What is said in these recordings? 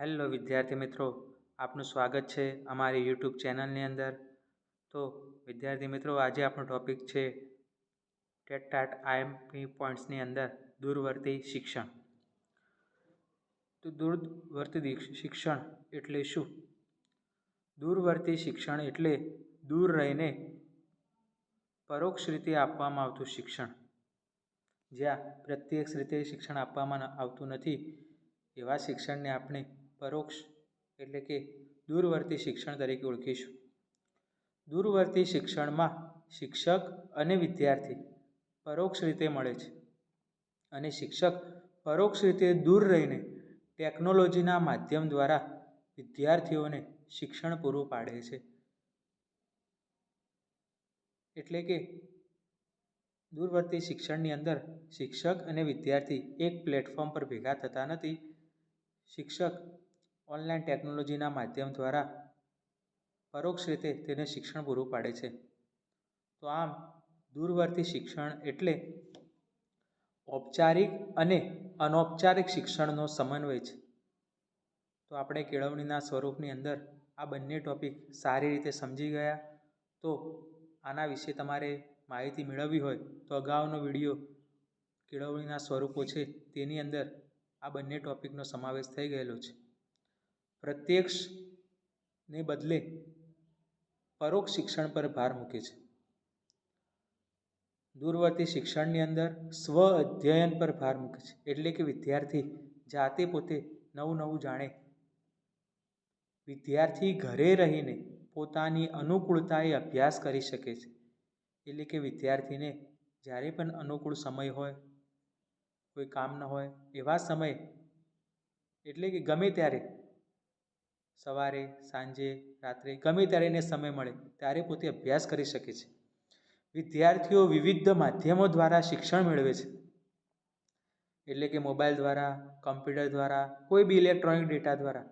Hello વિદ્યાર્થી મિત્રો, આપનું સ્વાગત છે અમારી યુટ્યુબ ચેનલની અંદર. તો વિદ્યાર્થી મિત્રો, આજે આપણો ટોપિક છે ટેટ ટાટ આઈએમપી પોઈન્ટ્સની અંદર દૂરવર્તી શિક્ષણ. તો દૂરવર્તી શિક્ષણ એટલે શું? દૂરવર્તી શિક્ષણ એટલે દૂર રહીને પરોક્ષ રીતે આપવામાં આવતું શિક્ષણ. જ્યાં પ્રત્યક્ષ રીતે શિક્ષણ આપવામાં આવતું નથી, એવા શિક્ષણને આપણે પરોક્ષ, એટલે કે દૂરવર્તી શિક્ષણ તરીકે ઓળખીશું. દૂરવર્તી શિક્ષણમાં શિક્ષક અને વિદ્યાર્થી પરોક્ષ રીતે મળે છે અને શિક્ષક પરોક્ષ રીતે દૂર રહીને ટેકનોલોજીના માધ્યમ દ્વારા વિદ્યાર્થીઓને શિક્ષણ પૂરું પાડે છે. એટલે કે દૂરવર્તી શિક્ષણની અંદર શિક્ષક અને વિદ્યાર્થી એક પ્લેટફોર્મ પર ભેગા થતા નથી. શિક્ષક ઓનલાઈન ટેકનોલોજીના માધ્યમ દ્વારા પરોક્ષ રીતે તેને શિક્ષણ પૂરું પાડે છે. તો આમ, દૂરવર્તી શિક્ષણ એટલે ઔપચારિક અને અનૌપચારિક શિક્ષણનો સમન્વય છે. તો આપણે કેળવણીના સ્વરૂપની અંદર આ બંને ટોપિક સારી રીતે સમજી ગયા, તો આના વિશે તમારે માહિતી મેળવવી હોય તો અગાઉનો વીડિયો કેળવણીના સ્વરૂપો છે તેની અંદર આ બંને ટોપિકનો સમાવેશ થઈ ગયેલો છે. પ્રત્યક્ષને બદલે પરોક્ષ શિક્ષણ પર ભાર મૂકે છે. દૂરવર્તી શિક્ષણની અંદર સ્વ અધ્યયન પર ભાર મૂકે છે. એટલે કે વિદ્યાર્થી જાતે પોતે નવું નવું જાણે. વિદ્યાર્થી ઘરે રહીને પોતાની અનુકૂળતાએ અભ્યાસ કરી શકે છે. એટલે કે વિદ્યાર્થીને જ્યારે પણ અનુકૂળ સમય હોય, કોઈ કામ ન હોય, એવા સમયે, એટલે કે ગમે ત્યારે સવારે, સાંજે, રાત્રે ગમે ત્યારે એને સમય મળે, ત્યારે પોતે અભ્યાસ કરી શકે છે. વિદ્યાર્થીઓ વિવિધ માધ્યમો દ્વારા શિક્ષણ મેળવે છે. એટલે કે મોબાઈલ દ્વારા, કમ્પ્યુટર દ્વારા, કોઈ બી ઇલેક્ટ્રોનિક ડેટા દ્વારા,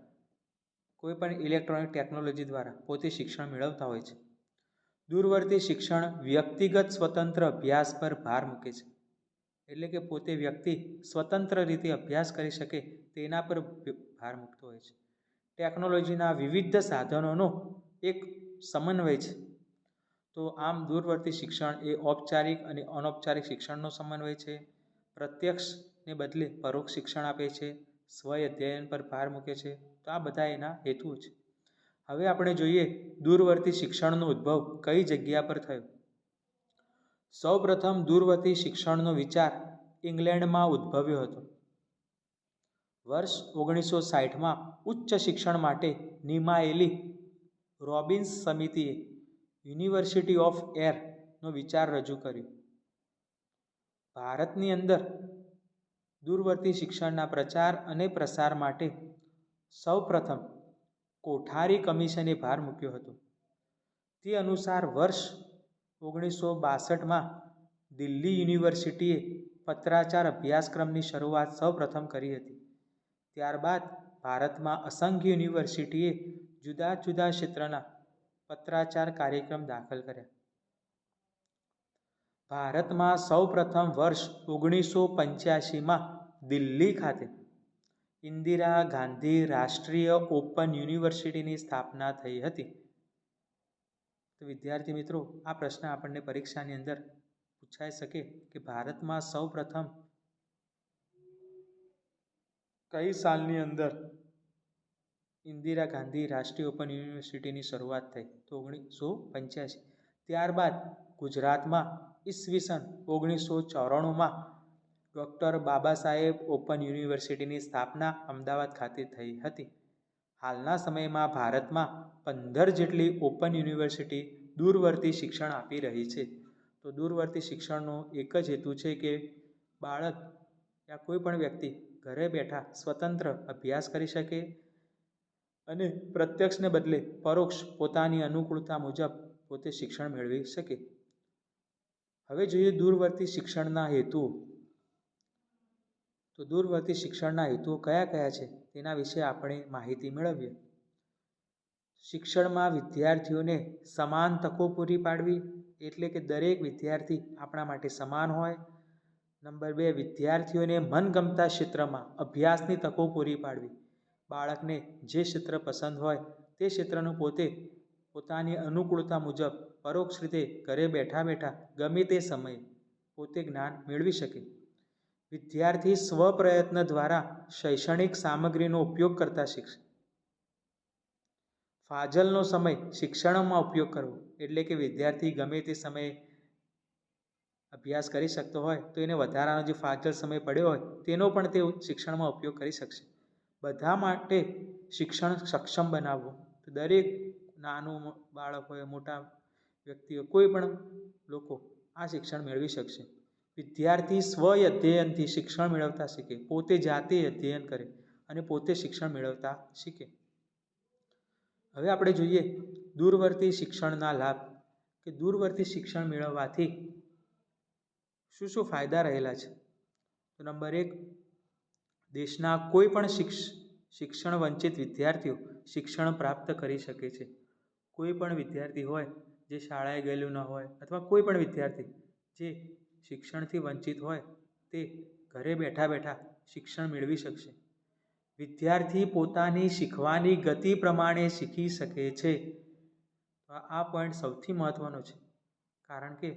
કોઈ પણ ઇલેક્ટ્રોનિક ટેકનોલોજી દ્વારા પોતે શિક્ષણ મેળવતા હોય છે. દૂરવર્તી શિક્ષણ વ્યક્તિગત સ્વતંત્ર અભ્યાસ પર ભાર મૂકે છે. એટલે કે પોતે વ્યક્તિ સ્વતંત્ર રીતે અભ્યાસ કરી શકે તેના પર ભાર મૂકતો હોય છે. ટેકનોલોજીના વિવિધ સાધનોનો એક સમન્વય છે. તો આમ દૂરવર્તી શિક્ષણ એ ઔપચારિક અને અનૌપચારિક શિક્ષણનો સમન્વય છે. પ્રત્યક્ષને બદલે પરોક્ષ શિક્ષણ આપે છે. સ્વ અધ્યયન પર ભાર મૂકે છે. તો આ બધા એના હેતુઓ છે. હવે આપણે જોઈએ દૂરવર્તી શિક્ષણનો ઉદ્ભવ કઈ જગ્યા પર થયો? સૌપ્રથમ દૂરવર્તી શિક્ષણનો વિચાર ઇંગ્લેન્ડમાં ઉદ્ભવ્યો હતો. વર્ષ ઓગણીસો સાઠમાં ઉચ્ચ શિક્ષણ માટે નિમાયેલી રોબિન્સ સમિતિએ યુનિવર્સિટી ઓફ એરનો વિચાર રજૂ કર્યો. ભારતની અંદર દૂરવર્તી શિક્ષણના પ્રચાર અને પ્રસાર માટે સૌપ્રથમ કોઠારી કમિશને ભાર મૂક્યો હતો. તે અનુસાર વર્ષ ઓગણીસો બાસઠમાં દિલ્હી યુનિવર્સિટીએ પત્રાચાર અભ્યાસક્રમની શરૂઆત સૌપ્રથમ કરી હતી. ત્યારબાદ ભારતમાં અસંખ્ય યુનિવર્સિટીએ જુદા જુદા ક્ષેત્રના પત્રાચાર કાર્યક્રમ દાખલ કર્યા. ભારતમાં સૌપ્રથમ વર્ષ ઓગણીસો પંચ્યાસીમાં દિલ્હી ખાતે ઇન્દિરા ગાંધી રાષ્ટ્રીય ઓપન યુનિવર્સિટીની સ્થાપના થઈ હતી. તો વિદ્યાર્થી મિત્રો, આ પ્રશ્ન આપણને પરીક્ષાની અંદર પૂછાઈ શકે કે ભારતમાં સૌ પ્રથમ કઈ સાલની અંદર ઇન્દિરા ગાંધી રાષ્ટ્રીય ઓપન યુનિવર્સિટીની શરૂઆત થઈ? તો ઓગણીસો પંચ્યાસી. ત્યારબાદ ગુજરાતમાં ઈસવીસન ઓગણીસો ચોરાણુંમાં ડૉક્ટર બાબા સાહેબ ઓપન યુનિવર્સિટીની સ્થાપના અમદાવાદ ખાતે થઈ હતી. હાલના સમયમાં ભારતમાં પંદર જેટલી ઓપન યુનિવર્સિટી દૂરવર્તી શિક્ષણ આપી રહી છે. તો દૂરવર્તી શિક્ષણનો એક જ હેતુ છે કે બાળક યા કોઈ પણ વ્યક્તિ ઘરે બેઠા સ્વતંત્ર અભ્યાસ કરી શકે અને પ્રત્યક્ષને બદલે પરોક્ષ પોતાની અનુકૂળતા મુજબ પોતે શિક્ષણ મેળવી શકે. હવે જોઈએ દૂરવર્તી શિક્ષણના હેતુઓ. તો દૂરવર્તી શિક્ષણના હેતુઓ કયા કયા છે? તેના વિશે આપણે માહિતી મેળવીએ. શિક્ષણમાં વિદ્યાર્થીઓને સમાન તકો પૂરી પાડવી એટલે કે દરેક વિદ્યાર્થી આપણા માટે સમાન હોય નંબર બે, વિદ્યાર્થીઓને મનગમતા ક્ષેત્રમાં અભ્યાસની તકો પૂરી પાડવી. બાળકને જે ક્ષેત્ર પસંદ હોય તે ક્ષેત્રનું પોતે પોતાની અનુકૂળતા મુજબ પરોક્ષ રીતે ઘરે બેઠા બેઠા ગમે તે સમયે પોતે જ્ઞાન મેળવી શકે. વિદ્યાર્થી સ્વપ્રયત્ન દ્વારા શૈક્ષણિક સામગ્રીનો ઉપયોગ કરતા શીખશે. ફાજલનો સમય શિક્ષણમાં ઉપયોગ કરવો એટલે કે વિદ્યાર્થી ગમે તે સમયે અભ્યાસ કરી શકતો હોય, તો એને વધારાનો જે ફાજલ સમય પડ્યો હોય, તેનો પણ તે શિક્ષણમાં ઉપયોગ કરી શકશે. બધા માટે શિક્ષણ સક્ષમ બનાવવું. તો દરેક નાનું બાળક હોય, મોટા વ્યક્તિઓ કોઈ પણ લોકો આ શિક્ષણ મેળવી શકશે. વિદ્યાર્થી સ્વ અધ્યયનથી શિક્ષણ મેળવતા શીખે, પોતે જાતે અધ્યયન કરે અને પોતે શિક્ષણ મેળવતા શીખે. હવે આપણે જોઈએ દૂરવર્તી શિક્ષણના લાભ. કે દૂરવર્તી શિક્ષણ મેળવવાથી શું શું ફાયદા રહેલા છે? તો નંબર એક, દેશના કોઈ પણ શિક્ષ, શિક્ષણ વંચિત વિદ્યાર્થીઓ શિક્ષણ પ્રાપ્ત કરી શકે છે. કોઈ પણ વિદ્યાર્થી હોય, જે શાળાએ ગયેલું ન હોય અથવા કોઈ પણ વિદ્યાર્થી જે શિક્ષણથી વંચિત હોય, તે ઘરે બેઠા બેઠા શિક્ષણ મેળવી શકશે. વિદ્યાર્થી પોતાની શીખવાની ગતિ પ્રમાણે શીખી શકે છે. આ પોઈન્ટ સૌથી મહત્ત્વનો છે. કારણ કે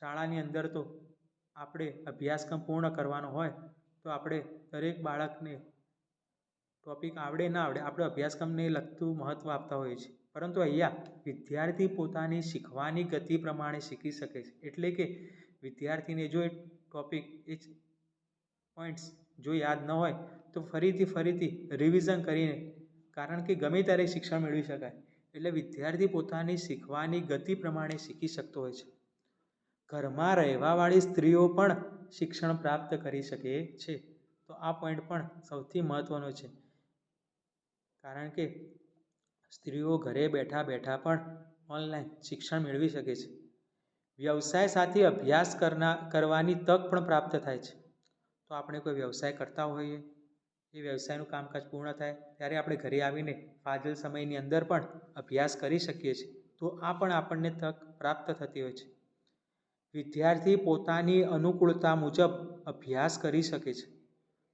શાળાની અંદર તો આપણે અભ્યાસક્રમ પૂર્ણ કરવાનો હોય, તો આપણે દરેક બાળકને ટોપિક આવડે ના આવડે, આપણે અભ્યાસક્રમને લગતું મહત્ત્વ આપતા હોઈએ છીએ. પરંતુ અહીંયા વિદ્યાર્થી પોતાની શીખવાની ગતિ પ્રમાણે શીખી શકે છે. એટલે કે વિદ્યાર્થીને જો એ ટોપિક એ પોઈન્ટ્સ જો યાદ ન હોય, તો ફરીથી ફરીથી રિવિઝન કરીને, કારણ કે ગમે ત્યારે શિક્ષણ મેળવી શકાય. એટલે વિદ્યાર્થી પોતાની શીખવાની ગતિ પ્રમાણે શીખી શકતો હોય છે. ઘરમાં રહેવાવાળી સ્ત્રીઓ પણ શિક્ષણ પ્રાપ્ત કરી શકે છે. તો આ પોઈન્ટ પણ સૌથી મહત્ત્વનો છે. કારણ કે સ્ત્રીઓ ઘરે બેઠા બેઠા પણ ઓનલાઈન શિક્ષણ મેળવી શકે છે. વ્યવસાય સાથે અભ્યાસ કરના, કરવાની તક પણ પ્રાપ્ત થાય છે. તો આપણે કોઈ વ્યવસાય કરતા હોઈએ, એ વ્યવસાયનું કામકાજ પૂર્ણ થાય, ત્યારે આપણે ઘરે આવીને ફાજલ સમયની અંદર પણ અભ્યાસ કરી શકીએ છીએ. તો આ પણ આપણને તક પ્રાપ્ત થતી હોય છે. વિદ્યાર્થી પોતાની અનુકૂળતા મુજબ અભ્યાસ કરી શકે છે.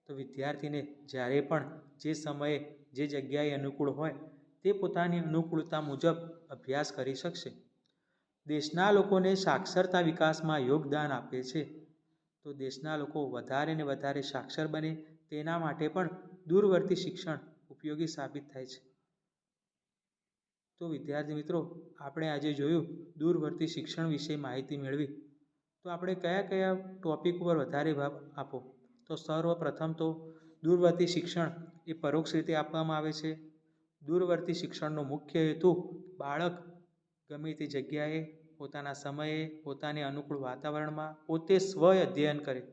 તો વિદ્યાર્થીને જ્યારે પણ જે સમયે જે જગ્યાએ અનુકૂળ હોય તે પોતાની અનુકૂળતા મુજબ અભ્યાસ કરી શકશે. દેશના લોકોને સાક્ષરતા વિકાસમાં યોગદાન આપે છે. તો દેશના લોકો વધારે ને વધારે સાક્ષર બને તેના માટે પણ દૂરવર્તી શિક્ષણ ઉપયોગી સાબિત થાય છે. તો વિદ્યાર્થી મિત્રો, આપણે આજે જોયું દૂરવર્તી શિક્ષણ વિશે માહિતી મેળવી. તો આપણે કયા કયા ટોપિક ઉપર વધારે ભાવ આપો? તો સર્વપ્રથમ તો દૂરવર્તી શિક્ષણ એ પરોક્ષ રીતે આપવામાં આવે છે. દૂરવર્તી શિક્ષણનો મુખ્ય હેતુ બાળક ગમે તે જગ્યાએ, પોતાના સમયે, પોતાને અનુકૂળ વાતાવરણમાં, પોતે સ્વ અધ્યયન કરે.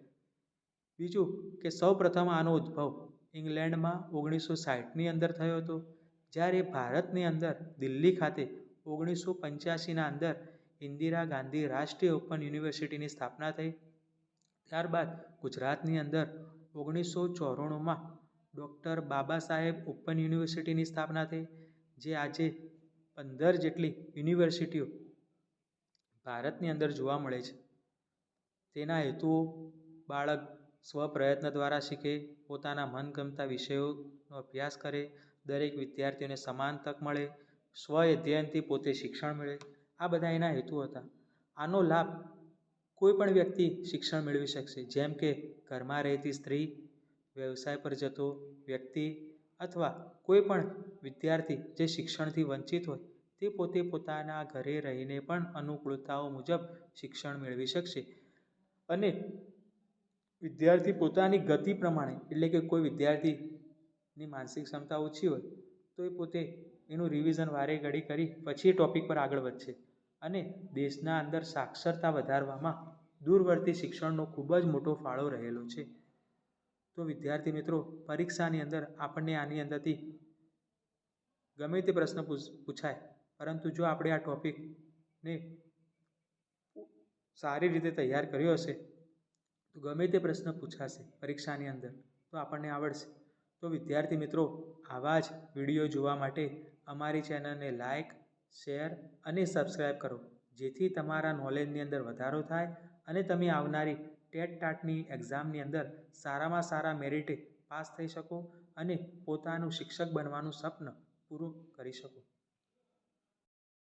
બીજું કે સૌપ્રથમ આનો ઉદ્ભવ. ઇંગ્લેન્ડમાં ઓગણીસો સાઠની અંદર થયો હતો. જ્યારે ભારતની અંદર, દિલ્હી ખાતે ઓગણીસો પંચ્યાસીના અંદર ઇન્દિરા ગાંધી રાષ્ટ્રીય ઓપન યુનિવર્સિટીની સ્થાપના થઈ. ત્યારબાદ ગુજરાતની અંદર ઓગણીસો ચોરાણુંમાં ડૉક્ટર બાબા સાહેબ ઓપન યુનિવર્સિટીની સ્થાપના થઈ, જે આજે પંદર જેટલી યુનિવર્સિટીઓ ભારતની અંદર જોવા મળે છે. તેના હેતુઓ બાળક સ્વપ્રયત્ન દ્વારા શીખે, પોતાના મનગમતા વિષયોનો અભ્યાસ કરે દરેક વિદ્યાર્થીઓને સમાન તક મળે, સ્વ અધ્યયનથી પોતે શિક્ષણ મળે આ બધા એના હેતુ હતા. આનો લાભ કોઈ પણ વ્યક્તિ શિક્ષણ મેળવી શકશે. જેમ કે ઘરમાં રહેતી સ્ત્રી, વ્યવસાય પર જતો વ્યક્તિ અથવા કોઈ પણ વિદ્યાર્થી જે શિક્ષણથી વંચિત હોય, તે પોતે પોતાના ઘરે રહીને પણ અનુકૂળતાઓ મુજબ શિક્ષણ મેળવી શકશે. અને વિદ્યાર્થી પોતાની ગતિ પ્રમાણે, એટલે કે કોઈ વિદ્યાર્થીની માનસિક ક્ષમતા ઓછી હોય, તો એ પોતે એનું રિવિઝન વારે ઘડી કરી પછી એ ટૉપિક પર આગળ વધશે. અને દેશના અંદર સાક્ષરતા વધારવામાં દૂરવર્તી શિક્ષણનો ખૂબ જ મોટો ફાળો રહેલો છે. તો વિદ્યાર્થી મિત્રો, પરીક્ષાની અંદર આપણને આની અંદરથી ગમે તે પ્રશ્ન પૂછાય, પરંતુ જો આપણે આ ટૉપિકને સારી રીતે તૈયાર કર્યો હશે, તો ગમે તે પ્રશ્ન પૂછાશે પરીક્ષાની અંદર, તો આપણને આવડશે. તો વિદ્યાર્થી મિત્રો, આવા જ વીડિયો જોવા માટે અમારી ચેનલને લાઇક શેર અને સબસ્ક્રાઈબ કરો. જેથી તમારા નોલેજની અંદર વધારો થાય અને તમે આવનારી ટેટ ટાટની એક્ઝામની અંદર સારામાં સારા મેરિટે પાસ થઈ શકો અને પોતાનું શિક્ષક બનવાનું સ્વપ્ન પૂરું કરી શકો.